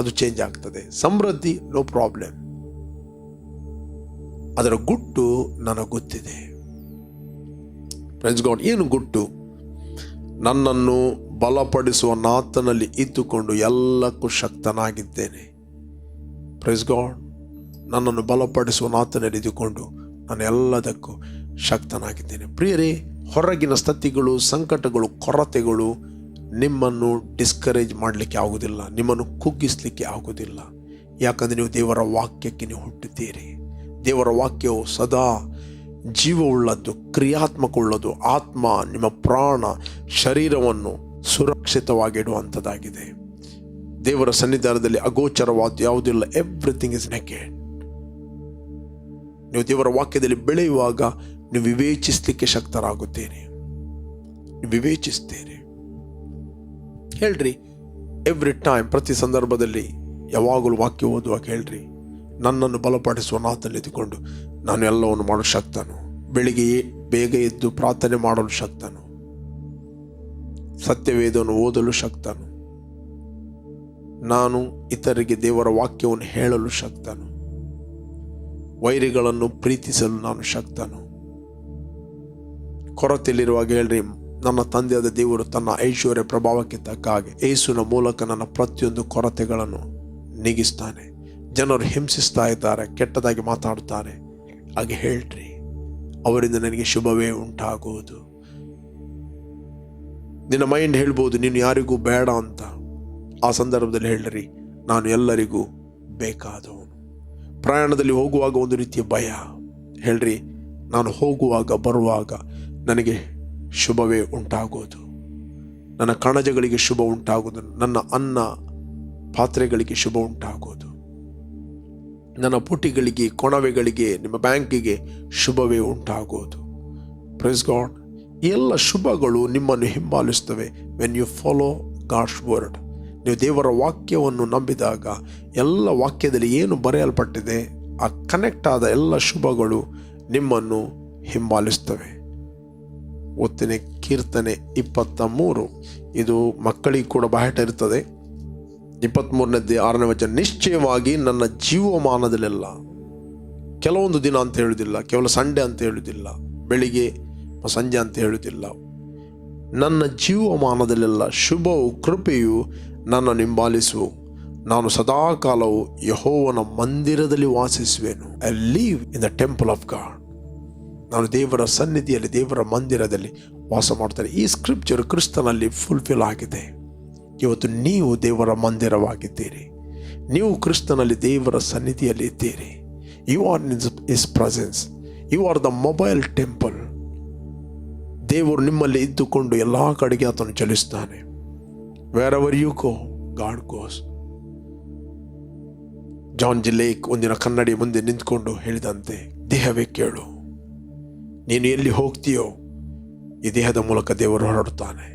ಅದು ಚೇಂಜ್ ಆಗ್ತದೆ. ಸಮೃದ್ಧಿ ನೋ ಪ್ರಾಬ್ಲಮ್ ಅದರ ಗುಟ್ಟು ನನಗೆ ಗೊತ್ತಿದೆ. ಪ್ರೆಸ್ ಗಾಡ್ ಏನು ಗುಟ್ಟು? ನನ್ನನ್ನು ಬಲಪಡಿಸುವ ನಾತನಲ್ಲಿ ಇದ್ದುಕೊಂಡು ಎಲ್ಲಕ್ಕೂ ಶಕ್ತನಾಗಿದ್ದೇನೆ. ಪ್ರೆಸ್ ಗಾಡ್ ನನ್ನನ್ನು ಬಲಪಡಿಸುವ ನಾತನಲ್ಲಿ ಇದ್ದುಕೊಂಡು ನಾನು ಎಲ್ಲದಕ್ಕೂ ಶಕ್ತನಾಗಿದ್ದೇನೆ. ಪ್ರಿಯರೇ, ಹೊರಗಿನ ಸ್ಥಿತಿಗಳು, ಸಂಕಟಗಳು, ಕೊರತೆಗಳು ನಿಮ್ಮನ್ನು ಡಿಸ್ಕರೇಜ್ ಮಾಡಲಿಕ್ಕೆ ಆಗುವುದಿಲ್ಲ. ನಿಮ್ಮನ್ನು ಕುಗ್ಗಿಸಲಿಕ್ಕೆ ಆಗುವುದಿಲ್ಲ. ಯಾಕಂದರೆ ನೀವು ದೇವರ ವಾಕ್ಯಕ್ಕೆ ನೀವು ಹುಟ್ಟಿದ್ದೀರಿ. ದೇವರ ವಾಕ್ಯವು ಸದಾ ಜೀವವುಳ್ಳದ್ದು ಕ್ರಿಯಾತ್ಮಕವುಳ್ಳದು ಆತ್ಮ ನಿಮ್ಮ ಪ್ರಾಣ ಶರೀರವನ್ನು ಸುರಕ್ಷಿತವಾಗಿಡುವಂಥದ್ದಾಗಿದೆ. ದೇವರ ಸನ್ನಿಧಾನದಲ್ಲಿ ಅಗೋಚರವಾದ ಯಾವುದಿಲ್ಲ ಎವ್ರಿಥಿಂಗ್ ಇಸ್ ನೆಕೆಡ್ ನೀವು ದೇವರ ವಾಕ್ಯದಲ್ಲಿ ಬೆಳೆಯುವಾಗ ನೀವು ವಿವೇಚಿಸಲಿಕ್ಕೆ ಶಕ್ತರಾಗುತ್ತೀರಿ. ವಿವೇಚಿಸ್ತೀರಿ. ಹೇಳ್ರಿ ಎವ್ರಿ ಟೈಮ್ ಪ್ರತಿ ಸಂದರ್ಭದಲ್ಲಿ ಯಾವಾಗಲೂ ವಾಕ್ಯ ಓದುವಾಗ ಹೇಳ್ರಿ. ನನ್ನನ್ನು ಬಲಪಡಿಸುವ ನಾತಲ್ಲಿದ್ದುಕೊಂಡು ನಾನು ಎಲ್ಲವನ್ನು ಮಾಡಲು ಶಕ್ತನು. ಬೆಳಿಗ್ಗೆಯೇ ಬೇಗ ಎದ್ದು ಪ್ರಾರ್ಥನೆ ಮಾಡಲು ಶಕ್ತನು. ಸತ್ಯವೇದವನ್ನು ಓದಲು ಶಕ್ತನು. ನಾನು ಇತರರಿಗೆ ದೇವರ ವಾಕ್ಯವನ್ನು ಹೇಳಲು ಶಕ್ತನು. ವೈರಿಗಳನ್ನು ಪ್ರೀತಿಸಲು ನಾನು ಶಕ್ತನು. ಕೊರತೆಯಲ್ಲಿರುವಾಗ ಹೇಳ್ರಿ, ನನ್ನ ತಂದೆಯಾದ ದೇವರು ತನ್ನ ಐಶ್ವರ್ಯ ಪ್ರಭಾವಕ್ಕೆ ತಕ್ಕ ಹಾಗೆ ಏಸುವಿನ ಮೂಲಕ ನನ್ನ ಪ್ರತಿಯೊಂದು ಕೊರತೆಗಳನ್ನು ನೀಗಿಸ್ತಾನೆ. ಜನರು ಹಿಂಸಿಸ್ತಾ ಇದ್ದಾರೆ, ಕೆಟ್ಟದಾಗಿ ಮಾತಾಡ್ತಾರೆ ಹಾಗೆ ಹೇಳ್ರಿ, ಅವರಿಂದ ನನಗೆ ಶುಭವೇ ಉಂಟಾಗುವುದು. ನಿನ್ನ ಮೈಂಡ್ ಹೇಳ್ಬೋದು, ನೀನು ಯಾರಿಗೂ ಬೇಡ ಅಂತ. ಆ ಸಂದರ್ಭದಲ್ಲಿ ಹೇಳ್ರಿ, ನಾನು ಎಲ್ಲರಿಗೂ ಬೇಕಾದವನು. ಪ್ರಯಾಣದಲ್ಲಿ ಹೋಗುವಾಗ ಒಂದು ರೀತಿಯ ಭಯ. ಹೇಳ್ರಿ, ನಾನು ಹೋಗುವಾಗ, ಬರುವಾಗ ನನಗೆ ಶುಭವೇ ಉಂಟಾಗೋದು ನನ್ನ ಕಣಜಗಳಿಗೆ ಶುಭ ಉಂಟಾಗುವುದು. ನನ್ನ ಅನ್ನ ಪಾತ್ರೆಗಳಿಗೆ ಶುಭ ಉಂಟಾಗುವುದು. ನನ್ನ ಪುಟಿಗಳಿಗೆ, ಕೊಣವೆಗಳಿಗೆ, ನಿಮ್ಮ ಬ್ಯಾಂಕಿಗೆ ಶುಭವೇ ಉಂಟಾಗುವುದು. ಪ್ರೈಸ್ ಗಾಡ್ ಎಲ್ಲ ಶುಭಗಳು ನಿಮ್ಮನ್ನು ಹಿಂಬಾಲಿಸ್ತವೆ when you follow God's word ನೀವು ದೇವರ ವಾಕ್ಯವನ್ನು ನಂಬಿದಾಗ ಎಲ್ಲ ವಾಕ್ಯದಲ್ಲಿ ಏನು ಬರೆಯಲ್ಪಟ್ಟಿದೆ, ಆ ಕನೆಕ್ಟ್ ಆದ ಎಲ್ಲ ಶುಭಗಳು ನಿಮ್ಮನ್ನು ಹಿಂಬಾಲಿಸ್ತವೆ ಒತ್ತಿನ ಕೀರ್ತನೆ ಇಪ್ಪತ್ತ ಮೂರು. ಇದು ಮಕ್ಕಳಿಗೆ ಕೂಡ ಬಹಟ ಇರ್ತದೆ. ಇಪ್ಪತ್ತ್ಮೂರನೇದೇ ಆರನೇ ವಚನ, ನಿಶ್ಚಯವಾಗಿ ನನ್ನ ಜೀವಮಾನದಲ್ಲೆಲ್ಲ ಕೆಲವೊಂದು ದಿನ ಅಂತ ಹೇಳುವುದಿಲ್ಲ, ಕೇವಲ ಸಂಡೆ ಅಂತ ಹೇಳುವುದಿಲ್ಲ, ಬೆಳಿಗ್ಗೆ ಸಂಜೆ ಅಂತ ಹೇಳುವುದಿಲ್ಲ. ನನ್ನ ಜೀವಮಾನದಲ್ಲೆಲ್ಲ ಶುಭವು, ಕೃಪೆಯು ನನ್ನ ನಿಂಬಾಲಿಸುವು ನಾನು ಸದಾಕಾಲವು ಯಹೋವನ ಮಂದಿರದಲ್ಲಿ ವಾಸಿಸುವೆನು. I live in the temple of God ನಾನು ದೇವರ ಸನ್ನಿಧಿಯಲ್ಲಿ, ದೇವರ ಮಂದಿರದಲ್ಲಿ ವಾಸ ಮಾಡ್ತೇನೆ ಈ ಸ್ಕ್ರಿಪ್ಚರ್ ಕ್ರಿಸ್ತನಲ್ಲಿ ಫುಲ್ಫಿಲ್ ಆಗಿದೆ. ಇವತ್ತು ನೀವು ದೇವರ ಮಂದಿರವಾಗಿದ್ದೀರಿ. ನೀವು ಕ್ರಿಸ್ತನಲ್ಲಿ ದೇವರ ಸನ್ನಿಧಿಯಲ್ಲಿ ಇದ್ದೀರಿ you are in his presence you are the mobile temple ದೇವರು ನಿಮ್ಮಲ್ಲಿ ಇದ್ದುಕೊಂಡು ಎಲ್ಲ ಕಡೆಗೆ ಆತನು ಚಲಿಸ್ತಾನೆ. Wherever you go God goes John ಜಿಲ್ಲೇಕ್ ಒಂದಿನ ಕನ್ನಡಿ ಮುಂದೆ ನಿಂತ್ಕೊಂಡು ಹೇಳಿದಂತೆ, ದೇಹವೇ ಕೇಳು. ನೀನು ಎಲ್ಲಿ ಹೋಗ್ತೀಯೋ, ಈ ದೇಹದ ಮೂಲಕ ದೇವರು ಹೊರಡುತ್ತಾನೆ.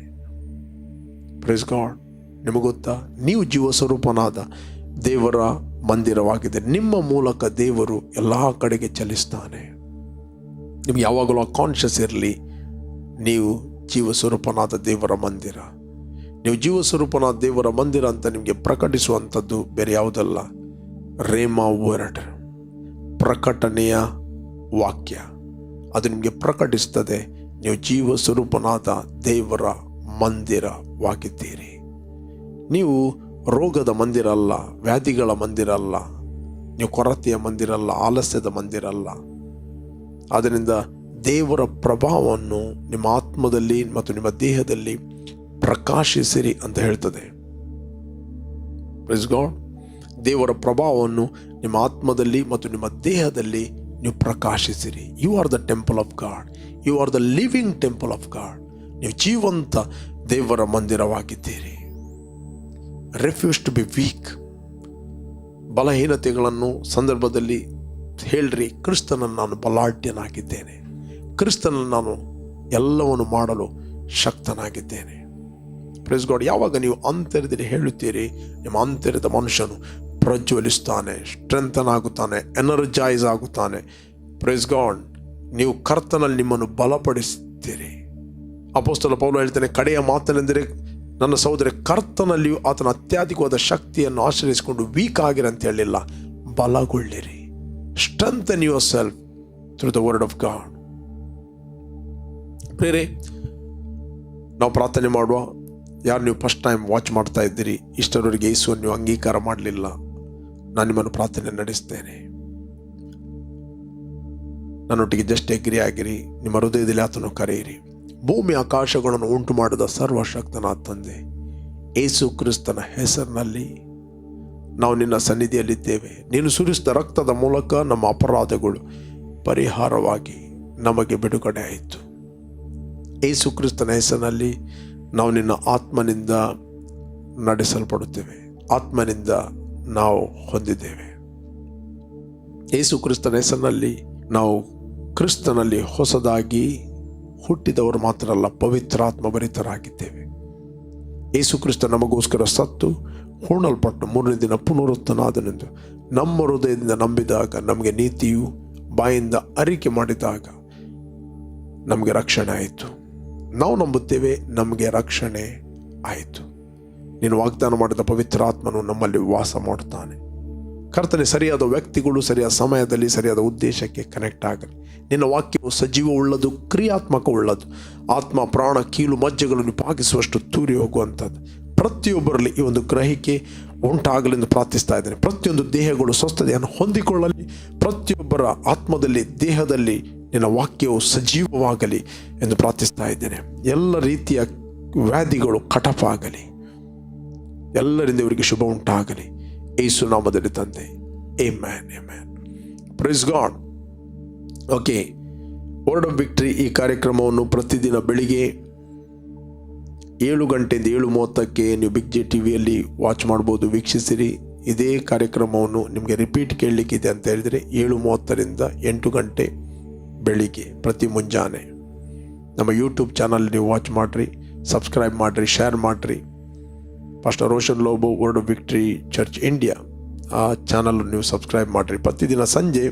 ಪ್ರೇಸ್ ಗಾಡ್ ನಿಮಗೆ ಗೊತ್ತಾ ನೀವು ಜೀವ ಸ್ವರೂಪನಾದ ದೇವರ ಮಂದಿರವಾಗಿದೆ. ನಿಮ್ಮ ಮೂಲಕ ದೇವರು ಎಲ್ಲ ಕಡೆಗೆ ಚಲಿಸ್ತಾನೆ. ನಿಮ್ಗೆ ಯಾವಾಗಲೂ ಕಾನ್ಷಿಯಸ್ ಇರಲಿ. ನೀವು ಜೀವ ಸ್ವರೂಪನಾದ ದೇವರ ಮಂದಿರ. ನೀವು ಜೀವ ಸ್ವರೂಪನಾದ ದೇವರ ಮಂದಿರ ಅಂತ ನಿಮಗೆ ಪ್ರಕಟಿಸುವಂಥದ್ದು ಬೇರೆ ಯಾವುದಲ್ಲ. Rhema word. ಪ್ರಕಟಣೆಯ ವಾಕ್ಯ. ಅದು ನಿಮಗೆ ಪ್ರಕಟಿಸ್ತದೆ. ನೀವು ಜೀವ ಸ್ವರೂಪನಾದ ದೇವರ ಮಂದಿರವಾಗಿದ್ದೀರಿ. ನೀವು ರೋಗದ ಮಂದಿರ ಅಲ್ಲ, ವ್ಯಾಧಿಗಳ ಮಂದಿರ ಅಲ್ಲ, ನೀವು ಕೊರತೆಯ ಮಂದಿರ ಅಲ್ಲ, ಆಲಸ್ಯದ ಮಂದಿರ ಅಲ್ಲ. ಆದ್ದರಿಂದ ದೇವರ ಪ್ರಭಾವವನ್ನು ನಿಮ್ಮ ಆತ್ಮದಲ್ಲಿ ಮತ್ತು ನಿಮ್ಮ ದೇಹದಲ್ಲಿ ಪ್ರಕಾಶಿಸಿರಿ ಅಂತ ಹೇಳ್ತದೆ. ಗಾಡ್. ದೇವರ ಪ್ರಭಾವವನ್ನು ನಿಮ್ಮ ಆತ್ಮದಲ್ಲಿ ಮತ್ತು ನಿಮ್ಮ ದೇಹದಲ್ಲಿ ನೀವು ಪ್ರಕಾಶಿಸಿರಿ. You are the temple of God you are the living temple of God ನೀವು ಜೀವಂತ ದೇವರ ಮಂದಿರವಾಗಿದ್ದೀರಿ. ರೆಫ್ಯೂಸ್ ಟು ಬಿ ವೀಕ್ ಬಲಹೀನತೆಗಳನ್ನು ಸಂದರ್ಭದಲ್ಲಿ ಹೇಳ್ರಿ, ಕ್ರಿಸ್ತನನ್ನು ನಾನು ಬಲಾಢ್ಯನಾಗಿದ್ದೇನೆ. ಕ್ರಿಸ್ತನನ್ನು ನಾನು ಎಲ್ಲವನ್ನು ಮಾಡಲು ಶಕ್ತನಾಗಿದ್ದೇನೆ. ಪ್ರೆಸ್ ಗಾಡ್ ಯಾವಾಗ ನೀವು ಅಂತರ್ಯದಲ್ಲಿ ಹೇಳುತ್ತೀರಿ, ನಿಮ್ಮ ಅಂತರ್ಯದ ಮನುಷ್ಯನು ಪ್ರಜ್ವಲಿಸ್ತಾನೆ ಸ್ಟ್ರೆಂಥನ್ ಆಗುತ್ತಾನೆ ಎನರ್ಜೈಸ್ ಆಗುತ್ತಾನೆ. ಪ್ರೆಸ್ ಗಾಡ್ ನೀವು ಕರ್ತನಲ್ಲಿ ನಿಮ್ಮನ್ನು ಬಲಪಡಿಸ್ತೀರಿ. ಅಪೋಸ್ತಲ ಪೌಲ ಹೇಳ್ತಾನೆ, ಕಡೆಯ ಮಾತನೆಂದರೆ ನನ್ನ ಸಹೋದರ ಕರ್ತನಲ್ಲಿಯೂ ಆತನ ಅತ್ಯಾಧಿಕವಾದ ಶಕ್ತಿಯನ್ನು ಆಶ್ರಯಿಸಿಕೊಂಡು ವೀಕ್ ಆಗಿರ ಅಂತ ಹೇಳಿಲ್ಲ. ಬಲಗೊಳ್ಳಿರಿ. Strengthen yourself through the word of God prayer ನಾವು ಪ್ರಾರ್ಥನೆ ಮಾಡುವ. ಯಾರು ನೀವು ಫಸ್ಟ್ ಟೈಮ್ ವಾಚ್ ಮಾಡ್ತಾ ಇದ್ದೀರಿ, ಇಷ್ಟರವರೆಗೆ ಯೇಸುವನ್ನು ನೀವು ಅಂಗೀಕಾರ ಮಾಡಲಿಲ್ಲ. ನಾನು ನಿಮ್ಮನ್ನು ಪ್ರಾರ್ಥನೆ ನಡೆಸ್ತೇನೆ. ನನ್ನೊಟ್ಟಿಗೆ ಜಸ್ಟ್ ಎಗ್ರಿ ಆಗಿರಿ. ನಿಮ್ಮ ಹೃದಯದಲ್ಲಿ ಆತನು ಕರೆಯಿರಿ. ಭೂಮಿ ಆಕಾಶಗಳನ್ನು ಉಂಟು ಮಾಡಿದ ಸರ್ವಶಕ್ತನ ತಂದೆ, ಏಸು ಕ್ರಿಸ್ತನ ಹೆಸರಿನಲ್ಲಿ ನಾವು ನಿನ್ನ ಸನ್ನಿಧಿಯಲ್ಲಿದ್ದೇವೆ. ನೀನು ಸುರಿಸಿದ ರಕ್ತದ ಮೂಲಕ ನಮ್ಮ ಅಪರಾಧಗಳು ಪರಿಹಾರವಾಗಿ ನಮಗೆ ಬಿಡುಗಡೆ ಆಯಿತು ಏಸು ಕ್ರಿಸ್ತನ ಹೆಸರಿನಲ್ಲಿ ನಾವು ನಿನ್ನ ಆತ್ಮನಿಂದ ನಡೆಸಲ್ಪಡುತ್ತೇವೆ. ಆತ್ಮನಿಂದ ನಾವು ಹೊಂದಿದ್ದೇವೆ. ಏಸು ಕ್ರಿಸ್ತನ ಹೆಸರಿನಲ್ಲಿ ನಾವು ಕ್ರಿಸ್ತನಲ್ಲಿ ಹೊಸದಾಗಿ ಹುಟ್ಟಿದವರು ಮಾತ್ರ ಅಲ್ಲ, ಪವಿತ್ರಾತ್ಮ ಭರಿತರಾಗಿದ್ದೇವೆ. ಯೇಸು ಕ್ರಿಸ್ತ ನಮಗೋಸ್ಕರ ಸತ್ತು ಹೂಣಲ್ಪಟ್ಟು ಮೂರನೇ ದಿನ ಪುನರುತ್ತನಾದನೆಂದು ನಮ್ಮ ಹೃದಯದಿಂದ ನಂಬಿದಾಗ, ನಮಗೆ ನೀತಿಯು ಬಾಯಿಂದ ಅರಿಕೆ ಮಾಡಿದಾಗ ನಮಗೆ ರಕ್ಷಣೆ ಆಯಿತು. ನಾವು ನಂಬುತ್ತೇವೆ, ನಮಗೆ ರಕ್ಷಣೆ ಆಯಿತು. ನೀನು ವಾಗ್ದಾನ ಮಾಡಿದ ಪವಿತ್ರ ಆತ್ಮನು ನಮ್ಮಲ್ಲಿ ವಾಸ ಮಾಡುತ್ತಾನೆ. ಕರ್ತನೆ, ಸರಿಯಾದ ವ್ಯಕ್ತಿಗಳು, ಸರಿಯಾದ ಸಮಯದಲ್ಲಿ, ಸರಿಯಾದ ಉದ್ದೇಶಕ್ಕೆ ಕನೆಕ್ಟ್ ಆಗಲಿ. ನಿನ್ನ ವಾಕ್ಯವು ಸಜೀವ ಉಳ್ಳದು ಕ್ರಿಯಾತ್ಮಕ ಉಳ್ಳದು ಆತ್ಮ, ಪ್ರಾಣ, ಕೀಲು, ಮಜ್ಜೆಗಳನ್ನು ಪಾಕಿಸುವಷ್ಟು ತೂರಿ ಹೋಗುವಂಥದ್ದು. ಪ್ರತಿಯೊಬ್ಬರಲ್ಲಿ ಈ ಒಂದು ಗ್ರಹಿಕೆ ಉಂಟಾಗಲೆಂದು ಪ್ರಾರ್ಥಿಸ್ತಾ ಇದ್ದೇನೆ. ಪ್ರತಿಯೊಂದು ದೇಹಗಳು ಸ್ವಸ್ಥತೆಯನ್ನು ಹೊಂದಿಕೊಳ್ಳಲಿ. ಪ್ರತಿಯೊಬ್ಬರ ಆತ್ಮದಲ್ಲಿ, ದೇಹದಲ್ಲಿ ನಿನ್ನ ವಾಕ್ಯವು ಸಜೀವವಾಗಲಿ ಎಂದು ಪ್ರಾರ್ಥಿಸ್ತಾ ಇದ್ದೇನೆ. ಎಲ್ಲ ರೀತಿಯ ವ್ಯಾಧಿಗಳು ಕಟಪಾಗಲಿ. ಎಲ್ಲರಿಂದ ಇವರಿಗೆ ಶುಭ ಉಂಟಾಗಲಿ. ಏಸು ನಾಮದಲ್ಲಿ ತಂದೆ. Amen amen praise God okay word of victory ಈ ಕಾರ್ಯಕ್ರಮವನ್ನು ಪ್ರತಿದಿನ ಬೆಳಿಗ್ಗೆ ಏಳು ಗಂಟೆಯಿಂದ ಏಳು ಮೂವತ್ತಕ್ಕೆ ನೀವು ಬಿಗ್ ಜೆ ಟಿ ವಿಯಲ್ಲಿ ವಾಚ್ ಮಾಡ್ಬೋದು, ವೀಕ್ಷಿಸಿರಿ. ಇದೇ ಕಾರ್ಯಕ್ರಮವನ್ನು ನಿಮಗೆ ರಿಪೀಟ್ ಕೇಳಲಿಕ್ಕಿದೆ ಅಂತ ಹೇಳಿದರೆ ಏಳು ಮೂವತ್ತರಿಂದ ಎಂಟು ಗಂಟೆ ಬೆಳಿಗ್ಗೆ ಪ್ರತಿ ಮುಂಜಾನೆ. ನಮ್ಮ ಯೂಟ್ಯೂಬ್ ಚಾನಲ್ ನೀವು ವಾಚ್ ಮಾಡಿರಿ ಸಬ್ಸ್ಕ್ರೈಬ್ ಮಾಡಿರಿ ಶೇರ್ ಮಾಡಿರಿ. Pastor Roshan Lobo word victory church India ಆ ಚಾನಲ್ ನೀವು ಸಬ್ಸ್ಕ್ರೈಬ್ ಮಾಡಿರಿ. ಪ್ರತಿದಿನ ಸಂಜೆ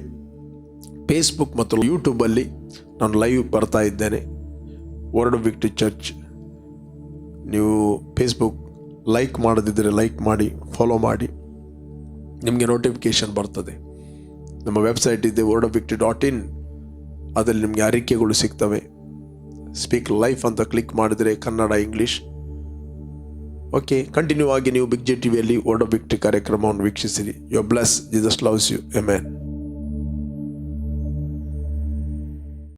ಫೇಸ್ಬುಕ್ ಮತ್ತು ಯೂಟ್ಯೂಬಲ್ಲಿ ನಾನು ಲೈವ್ ಬರ್ತಾ ಇದ್ದೇನೆ. ವರ್ಡ್ ವಿಕ್ಟ್ರಿ ಚರ್ಚ್ ನೀವು ಫೇಸ್ಬುಕ್ ಲೈಕ್ ಮಾಡದಿದ್ದರೆ ಲೈಕ್ ಮಾಡಿ ಫಾಲೋ ಮಾಡಿ. ನಿಮಗೆ ನೋಟಿಫಿಕೇಷನ್ ಬರ್ತದೆ. ನಮ್ಮ ವೆಬ್ಸೈಟ್ ಇದೆ word of victory dot in ಅದರಲ್ಲಿ ನಿಮಗೆ ಅರಿಕೆಗಳು ಸಿಗ್ತವೆ. ಸ್ಪೀಕ್ ಲೈಫ್ ಅಂತ ಕ್ಲಿಕ್ ಮಾಡಿದರೆ ಕನ್ನಡ ಇಂಗ್ಲೀಷ್ ಓಕೆ ಕಂಟಿನ್ಯೂ ಆಗಿ ನೀವು ಬಿಗ್ ಜೆ ಟಿವಿಯಲ್ಲಿ ಓಡೋ ವಿಕ್ಟ್ರಿ ಕಾರ್ಯಕ್ರಮವನ್ನು ವೀಕ್ಷಿಸಿರಿ. You bless Jesus loves you amen